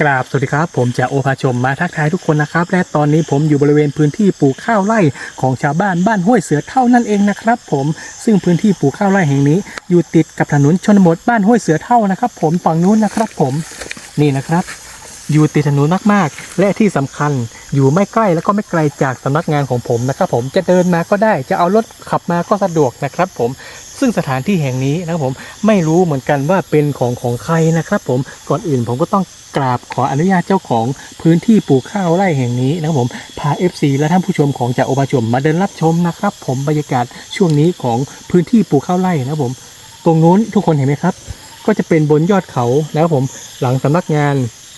กราบสวัสดีครับผมจะโอภาชมมาทักทายทุกคนนะครับ และตอนนี้ผมอยู่บริเวณพื้นที่ปลูกข้าวไร่ของชาวบ้านบ้านห้วยเสือเท่านั่นเองนะครับ ผมซึ่งพื้นที่ปลูกข้าวไร่แห่งนี้ อยู่ติดกับถนนชนบทบ้านห้วยเสือเท่านะครับ ผมฝั่งนู้นนะครับ ผมนี่นะครับ อยู่ติดถนนมากๆ และที่สำคัญอยู่ไม่ใกล้แล้วก็ไม่ไกลจากสำนักงานของผมนะครับ ผมจะเดินมาก็ได้จะเอารถขับมาก็สะดวกนะครับ ผม ซึ่งสถานที่แห่งนี้นะครับผมไม่รู้เหมือนกันว่าเป็นของของใครนะครับ ผมก่อนอื่นผมก็ต้องกราบขออนุญาตเจ้าของพื้นที่ปลูกข้าวไร่แห่งนี้นะครับผมพา FC และท่านผู้ชมของจากโอปชมมาเดินรับชมนะครับ ผมบรรยากาศช่วงนี้ของพื้นที่ปลูกข้าวไร่นะครับผม ตรงนู้นทุกคนเห็นไหมครับ ก็จะเป็นบนยอดเขานะครับผมหลังสำนักงาน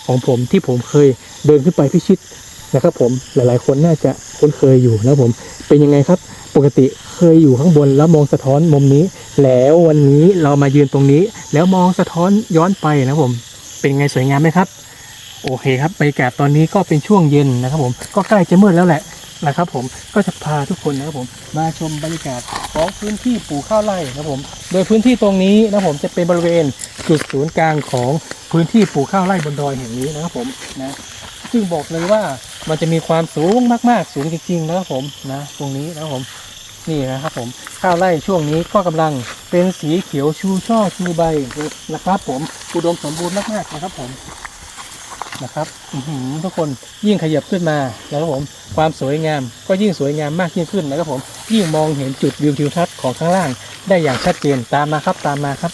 ของผมที่ผมเคยเดินขึ้นไปพิชิต นะครับ ผมหลาย ๆ คนน่าจะคุ้นเคยอยู่นะผมเป็นยังไงครับ ปกติเคยอยู่ข้างบนแล้วมองสะท้อนมุมนี้ แล้ววันนี้เรามายืนตรงนี้ แล้วมองสะท้อนย้อนไปนะผมเป็นไงสวยงามไหมครับ โอเคครับบรรยากาศตอนนี้ก็เป็นช่วงเย็นนะครับ ผมก็ใกล้จะมืดแล้วแหละนะครับ ผมก็จะพาทุกคนนะครับผมมาชมบรรยากาศของพื้นที่ปลูกข้าวไร่นะครับผม โดยพื้นที่ตรงนี้นะผมจะเป็นบริเวณจุดศูนย์กลางของพื้นที่ปลูกข้าวไร่บนดอยแห่งนี้นะครับผมนะซึ่งบอกเลยว่า มันจะมีความสูงมาก ๆ สูงจริงๆนะครับผมนะตรงนี้นะครับผมนี่นะครับผมข้าวไร่ช่วงนี้ก็กำลังเป็นสีเขียวชูช่อชูใบนะครับผมอุดมสมบูรณ์มากๆนะครับผมนะครับทุกคนยิ่งขยับขึ้นมานะครับผมความสวยงามก็ยิ่งสวยงามมากยิ่งขึ้นนะครับผมยิ่งมองเห็นจุดวิวทิวทัศน์ของข้างล่าง ได้อย่างชัดเจนตามมาครับตามมาครับ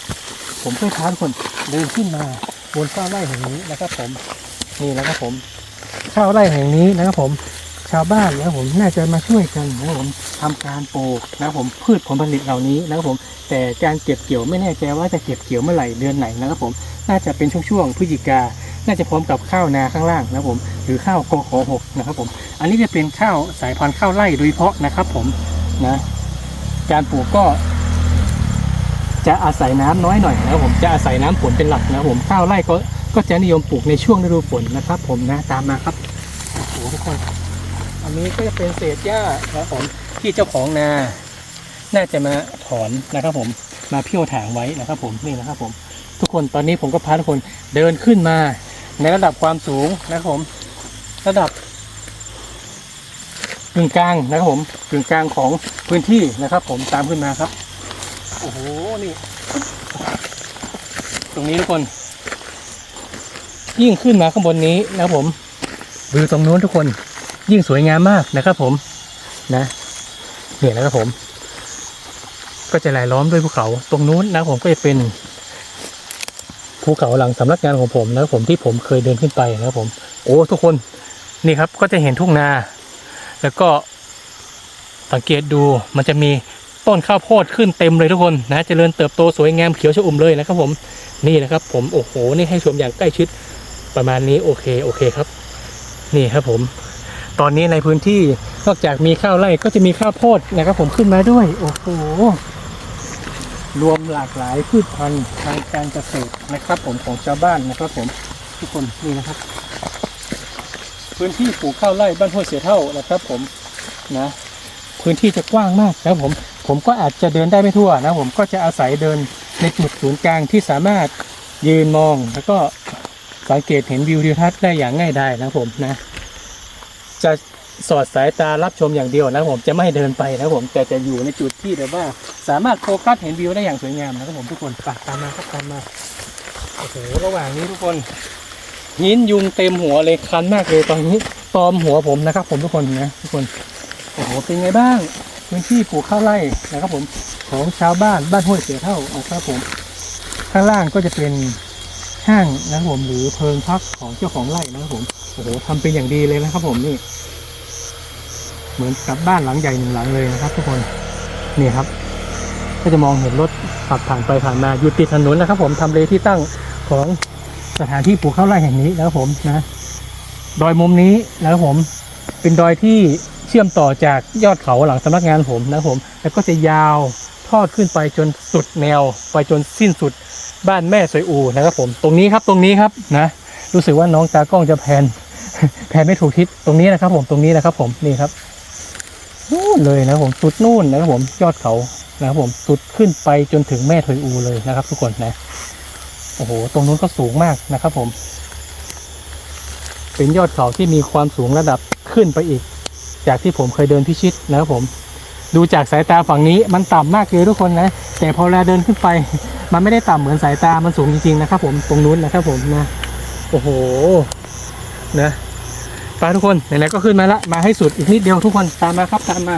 ผมเพื่อท้าทุกคนเดินขึ้นมาบนข้าวไร่แห่งนี้นะครับผมนี่นะครับผม ข้าวไร่แห่งนี้นะครับผมชาวบ้านนะครับผมน่าจะมาช่วยกันนะครับผมทำการปลูกนะครับผมพืชผลผลิตเหล่านี้นะครับผม แต่การเก็บเกี่ยวไม่แน่ใจว่าจะเก็บเกี่ยวเมื่อไหร่เดือนไหนนะครับผมน่าจะเป็นช่วงๆพฤศจิกาน่าจะพร้อมกับข้าวนาข้างล่างนะครับผมหรือข้าวโกขอหกนะครับผม อันนี้จะเป็นข้าวสายพันธุ์ข้าวไร่โดยเฉพาะนะครับผมนะการปลูกก็ จะอาศัยน้ำน้อยหน่อยนะครับผมจะอาศัยน้ำฝนเป็นหลักนะครับผมข้าวไร่ก็ ก็จะนิยมปลูกในช่วงฤดูฝนนะครับ ผมนะตามมาครับโอ้โหทุกคน อันนี้ก็จะเป็นเศษหญ้าครับผมที่เจ้าของนา น่าจะมาถอนนะครับผมมาเพี้ยวถางไว้นะครับ ผมนี่นะครับผม ทุกคนตอนนี้ผมก็พาทุกคนเดินขึ้นมา ในระดับความสูงนะครับผม ระดับกึ่งกลางนะครับผมกึ่งกลางของพื้นที่นะครับ ผมตามขึ้นมาครับ โอ้โหนี่ ตรงนี้ทุกคน ยิ่งขึ้นมาข้างบนนี้นะครับผมวิวตรงนู้นทุกคนยิ่งสวยงามมากนะครับผมนะเนี่ยนะครับผม ก็จะรายล้อมด้วยภูเขาตรงนู้นนะครับผมก็จะเป็นภูเขาหลังสำนักงานของผมนะครับผมที่ผมเคยเดินขึ้นไปนะครับผม โอ้ทุกคนนี่ครับก็จะเห็นทุ่งนา แล้วก็สังเกตดูมันจะมีต้นข้าวโพดขึ้นเต็มเลยทุกคนนะเจริญเติบโตสวยงามเขียวชอุ่มเลยนะครับผมนี่นะครับผมโอ้โหนี่ให้ชมอย่างใกล้ชิด ประมาณนี้โอเคโอเคครับ นี่ครับผม ตอนนี้ในพื้นที่นอกจากมีข้าวไร่ก็จะมีข้าวโพดนะครับ ผมขึ้นมาด้วย โอ้โหรวมหลากหลายพืชพันธุ์ทางการเกษตรนะครับ ผมของชาวบ้านนะครับ ผมทุกคนนี่นะครับ พื้นที่ปลูกข้าวไร่บ้านห้วยเสือเท่านะครับ ผมนะพื้นที่จะกว้างมากนะผม ผมก็อาจจะเดินได้ไม่ทั่วนะผมก็จะอาศัยเดินในจุดศูนย์กลางที่สามารถยืนมองแล้วก็ สังเกตเห็นวิวทิวทัศน์ได้อย่างง่ายดายนะผมนะ จะสอดสายตารับชมอย่างเดียวนะผมจะไม่เดินไปนะผมแต่จะอยู่ในจุดที่แบบว่า สามารถโฟกัสเห็นวิวได้อย่างสวยงามนะครับผมทุกคนไปตามมาครับตามมาโอ้โหระหว่างนี้ทุกคนหินยุงเต็มหัวเลยคันมากเลยตอนนี้ตอมหัวผมนะครับ ผมทุกคนนะทุกคนโอ้โหเป็นไงบ้างพื้นที่ปลูกข้าวไร่นะครับ ผมของชาวบ้านบ้านห้วยเสือเท่านะครับผม ข้างล่างก็จะเป็น ห้างนะครับผมหรือเพิงพักของเจ้าของไร่นะครับผมโอ้โหทำเป็นอย่างดีเลยนะครับผมนี่ เหมือนกับบ้านหลังใหญ่หนึ่งหลังเลยนะครับ ทุกคนนี่ครับ ก็จะมองเห็นรถขับผ่านไปผ่านมาอยู่ติดถนนนะครับ ผมทำเลที่ตั้งของสถานที่ปลูกข้าวไร่แห่งนี้นะครับผมนะดอยมุมนี้นะครับผม เป็นดอยที่เชื่อมต่อจากยอดเขาหลังสำนักงานผมนะครับผม แล้วก็จะยาวทอดขึ้นไปจนสุดแนว ไปจนสิ้นสุด บ้านแม่สวยอูนะครับผมตรงนี้ครับตรงนี้ครับนะรู้สึกว่าน้องตากล้องจะแพนแพนไม่ถูกทิศตรงนี้นะครับ ผมตรงนี้นะครับ ผมนี่ครับนู่นเลยนะครับผมสุดนู่นนะครับผมยอดเขานะครับผมสุดขึ้นไปจนถึงแม่ถอยอูเลยนะครับ ทุกคนนะโอ้โหตรงนู้นก็สูงมากนะครับ ผม เป็นยอดเขาที่มีความสูงระดับขึ้นไปอีก จากที่ผมเคยเดินพิชิตนะครับผม ดูจากสายตาฝั่งนี้มันต่ำมากเลยทุกคนนะ แต่พอเวลาเดินขึ้นไป มันไม่ได้ต่ำเหมือนสายตา มันสูงจริงๆนะครับผมตรงนู้นนะครับผมนะโอ้โหนะไปทุกคนไหนๆก็ขึ้นมาละมาให้สุดอีกนิดเดียวทุกคนตามมาครับตามมา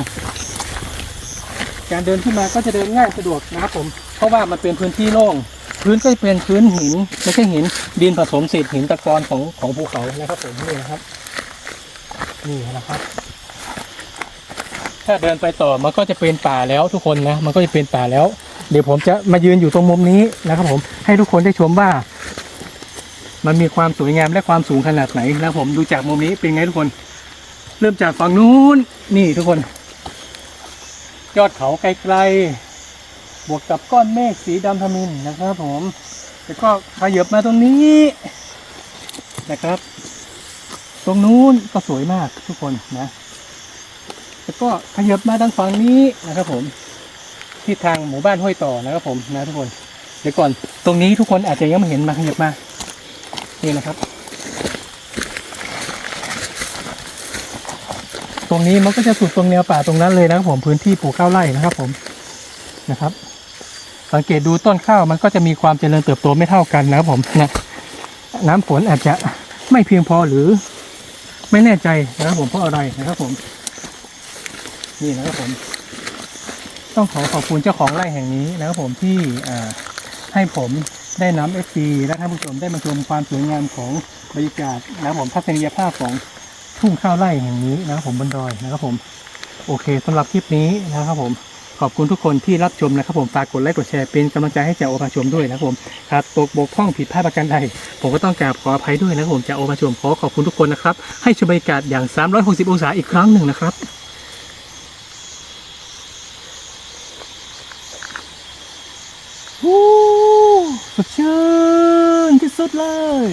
การเดินขึ้นมาก็จะเดินง่ายสะดวกนะครับผม เพราะว่ามันเป็นพื้นที่โล่งพื้นก็จะเป็นพื้นหินไม่ใช่หินดินผสมสีหินตะกอนของของภูเขานะครับผมนี่นะครับ นี่นะครับ ถ้าเดินไปต่อมันก็จะเป็นป่าแล้วทุกคนนะ มันก็จะเป็นป่าแล้ว เดี๋ยวผมจะมายืนอยู่ตรงมุมนี้นะครับผมให้ทุกคนได้ชมว่า มันมีความสวยงามและความสูงขนาดไหนนะครับผมดูจากมุมนี้เป็นไงทุกคน เริ่มจากฝั่งนู้นนี่ทุกคน ยอดเขาไกลๆบวกกับก้อนเมฆสีดำทมินนะครับผมแล้วก็ขยับมาตรงนี้นะครับ ตรงนู้นก็สวยมากทุกคนนะ แล้วก็ขยับมาด้านฝั่งนี้นะครับผม ที่ทางหมู่บ้านห้วยต่อนะครับผมนะทุกคนเดี๋ยวก่อนตรงนี้ทุกคนอาจจะยังไม่เห็นมาขยับมานี่นะครับ ตรงนี้มันก็จะสุดตรงแนวป่าตรงนั้นเลยนะครับผมพื้นที่ปลูกข้าวไร่นะครับผมนะครับ สังเกตดูต้นข้าวมันก็จะมีความเจริญเติบโตไม่เท่ากันนะครับผมนะน้ำฝนอาจจะไม่เพียงพอหรือไม่แน่ใจนะครับผมเพราะอะไรนะครับผม นี่นะครับผม ต้องขอขอบคุณเจ้าของไร่แห่งนี้นะครับผมที่ให้ผมได้นำเอฟซีและท่านผู้ชมได้มาชมความสวยงามของบรรยากาศนะครับผมทัศนียภาพของทุ่งข้าวไร่แห่งนี้นะครับผมบนดอยนะครับผมโอเคสำหรับคลิปนี้นะครับผมขอบคุณทุกคนที่รับชมนะครับผมฝากกดไลค์กดแชร์เป็นกำลังใจให้เจ้าโอภาชมด้วยนะครับผมหากตกบกพร่องผิดพลาดประการใดผมก็ต้องกราบขออภัยด้วยนะครับผมเจ้าโอภาชมขอขอบคุณทุกคนนะครับให้ชมบรรยากาศอย่าง 360 องศาอีกครั้งหนึ่งนะครับ วู้สดชื่นที่ สุดเลย